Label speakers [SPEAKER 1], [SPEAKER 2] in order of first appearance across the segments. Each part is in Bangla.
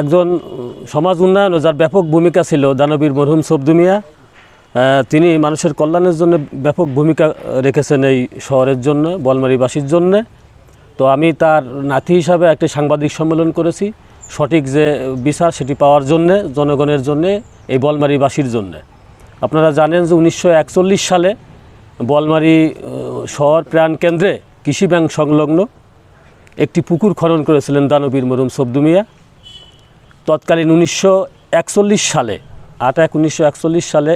[SPEAKER 1] একজন সমাজ উন্নয়নে যার ব্যাপক ভূমিকা ছিল দানবীর মরহুম সবদুমিয়া তিনি মানুষের কল্যাণের জন্য ব্যাপক ভূমিকা রেখেছেন এই শহরের জন্য, বলমারিবাসীর জন্য। তো আমি তার নাতি হিসাবে একটি সাংবাদিক সম্মেলন করেছি, সঠিক যে বিচার সেটি পাওয়ার জন্যে, জনগণের জন্যে, এই বলমারিবাসীর জন্যে। আপনারা জানেন যে উনিশশো একচল্লিশ সালে বলমারি শহর প্রাণ কেন্দ্রে কৃষি ব্যাংক সংলগ্ন একটি পুকুর খনন করেছিলেন দানবীর মরুম সবদুমিয়া তৎকালীন উনিশশো একচল্লিশ সালে, আট এক উনিশশো সালে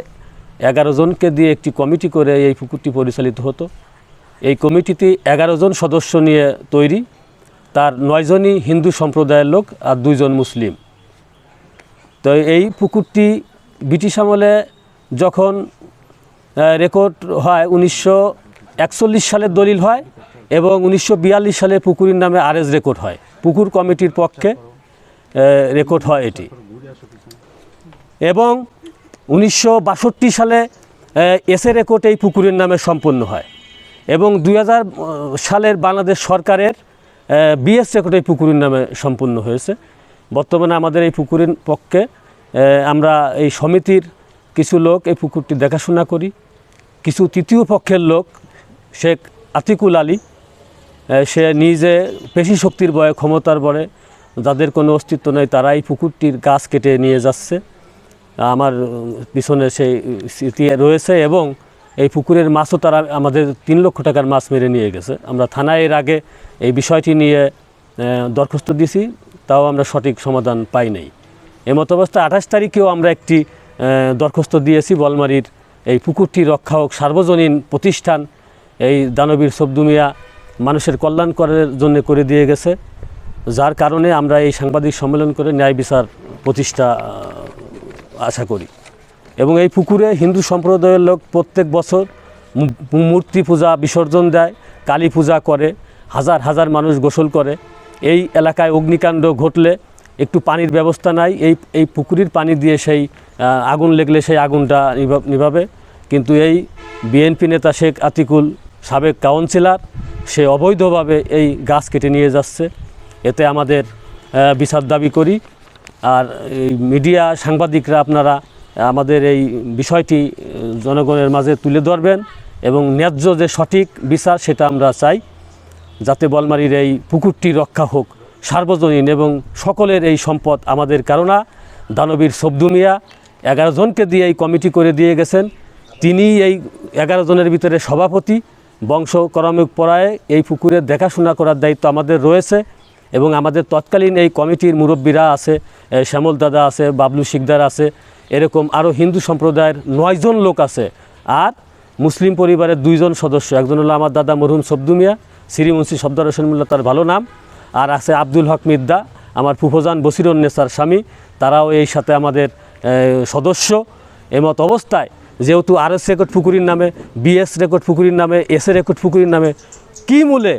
[SPEAKER 1] এগারো জনকে দিয়ে একটি কমিটি করে এই পুকুরটি পরিচালিত হতো। এই কমিটিতে এগারো জন সদস্য নিয়ে তৈরি। তার নয়জনই হিন্দু সম্প্রদায়ের লোক আর দুইজন মুসলিম। তো এই পুকুরটি ব্রিটিশ আমলে যখন রেকর্ড হয় উনিশশো সালের দলিল হয় এবং উনিশশো বিয়াল্লিশ সালে পুকুরের নামে আরএস রেকর্ড হয়। পুকুর কমিটির পক্ষে রেকর্ড হয় এটি। এবং উনিশশো বাষট্টি সালে এসএ রেকর্ড এই পুকুরের নামে সম্পন্ন হয়। এবং দুই হাজার সালের বাংলাদেশ সরকারের বিএস রেকর্ড এই পুকুরের নামে সম্পন্ন হয়েছে। বর্তমানে আমাদের এই পুকুরের পক্ষে আমরা এই সমিতির কিছু লোক এই পুকুরটি দেখাশোনা করি। কিছু তৃতীয় পক্ষের লোক, শেখ আতিকুল আলী সে নিজে পেশি শক্তির বয়ে ক্ষমতার বলে যাদের কোনো অস্তিত্ব নেই তারা এই পুকুরটির গাছ কেটে নিয়ে যাচ্ছে। আমার পিছনে সেই স্মৃতি রয়েছে এবং এই পুকুরের মাছও তারা আমাদের তিন লক্ষ টাকার মাছ মেরে নিয়ে গেছে। আমরা থানায় এর আগে এই বিষয়টি নিয়ে দরখাস্ত দিয়েছি, তাও আমরা সঠিক সমাধান পাই নাই। এমত অবস্থায় আঠাশ তারিখেও আমরা একটি দরখাস্ত দিয়েছি, বলমারির এই পুকুরটি রক্ষা হোক, সার্বজনীন প্রতিষ্ঠান, এই দানবীর সবদুমিয়া মানুষের কল্যাণ করার জন্য করে দিয়ে গেছে। যার কারণে আমরা এই সাংবাদিক সম্মেলন করে ন্যায় বিচার প্রতিষ্ঠা আশা করি। এবং এই পুকুরে হিন্দু সম্প্রদায়ের লোক প্রত্যেক বছর মূর্তি পূজা, বিসর্জন দেয়, কালী পূজা করে, হাজার হাজার মানুষ গোসল করে। এই এলাকায় অগ্নিকাণ্ড ঘটলে একটু পানির ব্যবস্থা নাই, এই এই পুকুরের পানি দিয়ে সেই আগুন লেগলে সেই আগুনটা নিভাবে। কিন্তু এই বিএনপি নেতা শেখ আতিকুল, সাবেক কাউন্সিলর, সে অবৈধভাবে এই গাছ কেটে নিয়ে যাচ্ছে। এতে আমাদের বিচার দাবি করি। আর মিডিয়া সাংবাদিকরা আপনারা, আমাদের এই বিষয়টি জনগণের মাঝে তুলে ধরবেন এবং ন্যায্য যে সঠিক বিচার সেটা আমরা চাই, যাতে বলমারির এই পুকুরটি রক্ষা হোক, সার্বজনীন এবং সকলের এই সম্পদ আমাদের কারণা। দানবীর সবদুমিয়া এগারো জনকে দিয়ে এই কমিটি করে দিয়ে গেছেন। তিনি এই এগারো জনের ভিতরে সভাপতি বংশকরমিক পরায়ে এই পুকুরের দেখাশোনা করার দায়িত্ব আমাদের রয়েছে। এবং আমাদের তৎকালীন এই কমিটির মুরব্বীরা আছে শ্যামল দাদা আছে, বাবলু শিকদার আছে, এরকম আরও হিন্দু সম্প্রদায়ের নয়জন লোক আছে। আর মুসলিম পরিবারের দুইজন সদস্য, একজন হলো আমার দাদা মরহুম সবদুমিয়া শ্রীমুন্সি শব্দার হোসেন মোল্লা, তার ভালো নাম। আর আছে আব্দুল হক মিদ্দা, আমার ফুফোজান বসিরুন্নেসার স্বামী, তারাও এই সাথে আমাদের সদস্য। এমত অবস্থায় যেহেতু আর এস রেকর্ড পুকুরির নামে বিএস রেকর্ড পুকুরির নামে এস এ রেকর্ড পুকুরির নামে, কী মূলে,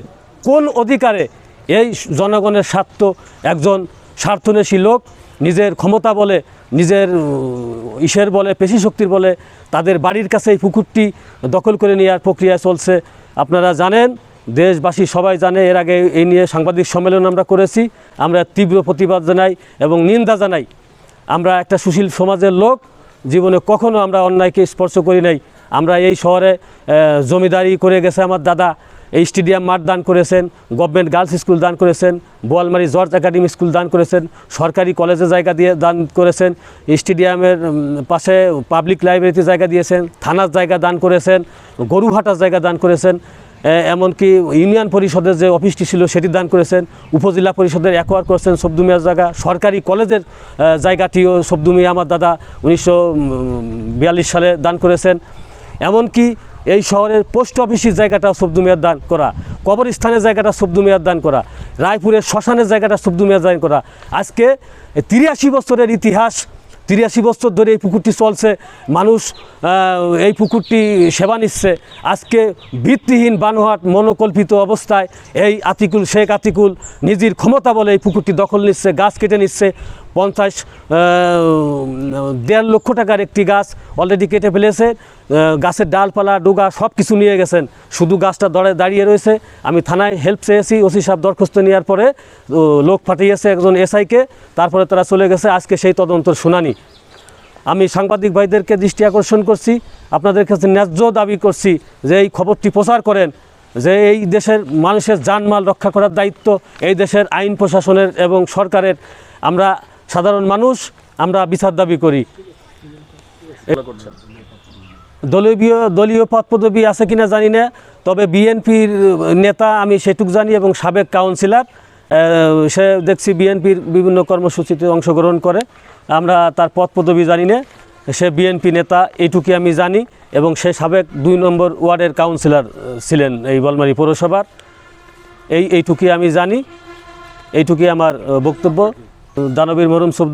[SPEAKER 1] কোন অধিকারে এই জনগণের স্বার্থ একজন স্বার্থনেশী লোক, নিজের ক্ষমতা বলে, নিজের ইসের বলে, পেশি শক্তির বলে তাদের বাড়ির কাছে এই পুকুরটি দখল করে নেওয়ার প্রক্রিয়া চলছে। আপনারা জানেন, দেশবাসী সবাই জানে, এর আগে এই নিয়ে সাংবাদিক সম্মেলন আমরা করেছি। আমরা তীব্র প্রতিবাদ জানাই এবং নিন্দা জানাই। আমরা একটা সুশীল সমাজের লোক, জীবনে কখনো আমরা অন্যায়কে স্পর্শ করি নাই। আমরা এই শহরে জমিদারি করে গেছে আমার দাদা। এই স্টেডিয়াম মাঠ দান করেছেন গভর্নমেন্ট গার্লস স্কুল দান করেছেন, বোয়ালমারি জর্জ একাডেমি স্কুল দান করেছেন, সরকারি কলেজে জায়গা দিয়ে দান করেছেন স্টেডিয়ামের পাশে পাবলিক লাইব্রেরিতে জায়গা দিয়েছেন, থানার জায়গা দান করেছেন গরুহাটার জায়গা দান করেছেন এমনকি ইউনিয়ন পরিষদের যে অফিসটি ছিল সেটি দান করেছেন, উপজেলা পরিষদের অ্যাকোয়ার করেছেন সবদুমিয়ার জায়গা, সরকারি কলেজের জায়গাটিও সবদুমিয়া আমার দাদা উনিশশো বিয়াল্লিশ সালে দান করেছেন, এমনকি এই শহরের পোস্ট অফিসের জায়গাটা সবদুমিয়ার দান করা কবরস্থানের জায়গাটা সবদুমিয়ার দান করা, রায়পুরের শ্মশানের জায়গাটা সবদুমিয়ার দান করা। আজকে তিরাশি বছরের ইতিহাস, তিরাশি বছর ধরে এই পুকুরটি চলছে, মানুষ এই পুকুরটি সেবা নিচ্ছে। আজকে ভিত্তিহীন বানোহাট মনোকল্পিত অবস্থায় এই আতিকুল, শেখ আতিকুল নিজের ক্ষমতা বলে এই পুকুরটি দখল নিচ্ছে, গাছ কেটে নিচ্ছে। পঞ্চাশ দেড় লক্ষ টাকার একটি গাছ অলরেডি কেটে ফেলেছে। গাছের ডালপালা, ডুগা সব কিছু নিয়ে গেছেন। শুধু গাছটা দড়ে দাঁড়িয়ে রয়েছে। আমি থানায় হেল্প চেয়েছি, ওসি সাহেব দরখাস্ত নেওয়ার পরে লোক পাঠিয়েছে একজন এসআইকে। তারপরে তারা চলে গেছে। আজকে সেই তদন্তর শুনানি। আমি সাংবাদিক ভাইদেরকে দৃষ্টি আকর্ষণ করছি। আপনাদের কাছে ন্যায্য দাবি করছি যে এই খবরটি প্রচার করেন, যে এই দেশের মানুষের জানমাল রক্ষা করার দায়িত্ব, এই দেশের আইন প্রশাসনের এবং সরকারের। আমরা সাধারণ মানুষ, আমরা বিচার দাবি করি। দলীয় দলীয় পদ পদবি আছে কিনা জানি না, তবে বিএনপির নেতা আমি সেটুক জানি এবং সাবেক কাউন্সিলর সে দেখছি বিএনপির বিভিন্ন কর্মসূচিতে অংশগ্রহণ করে, আমরা তার পদ পদবি জানি না, সে বিএনপি নেতা এইটুকুই আমি জানি এবং সে সাবেক দুই নম্বর ওয়ার্ডের কাউন্সিলর ছিলেন এই বলমারি পৌরসভার। এই, এইটুকুই আমি জানি, এইটুকুই আমার বক্তব্য। দানবীর মরম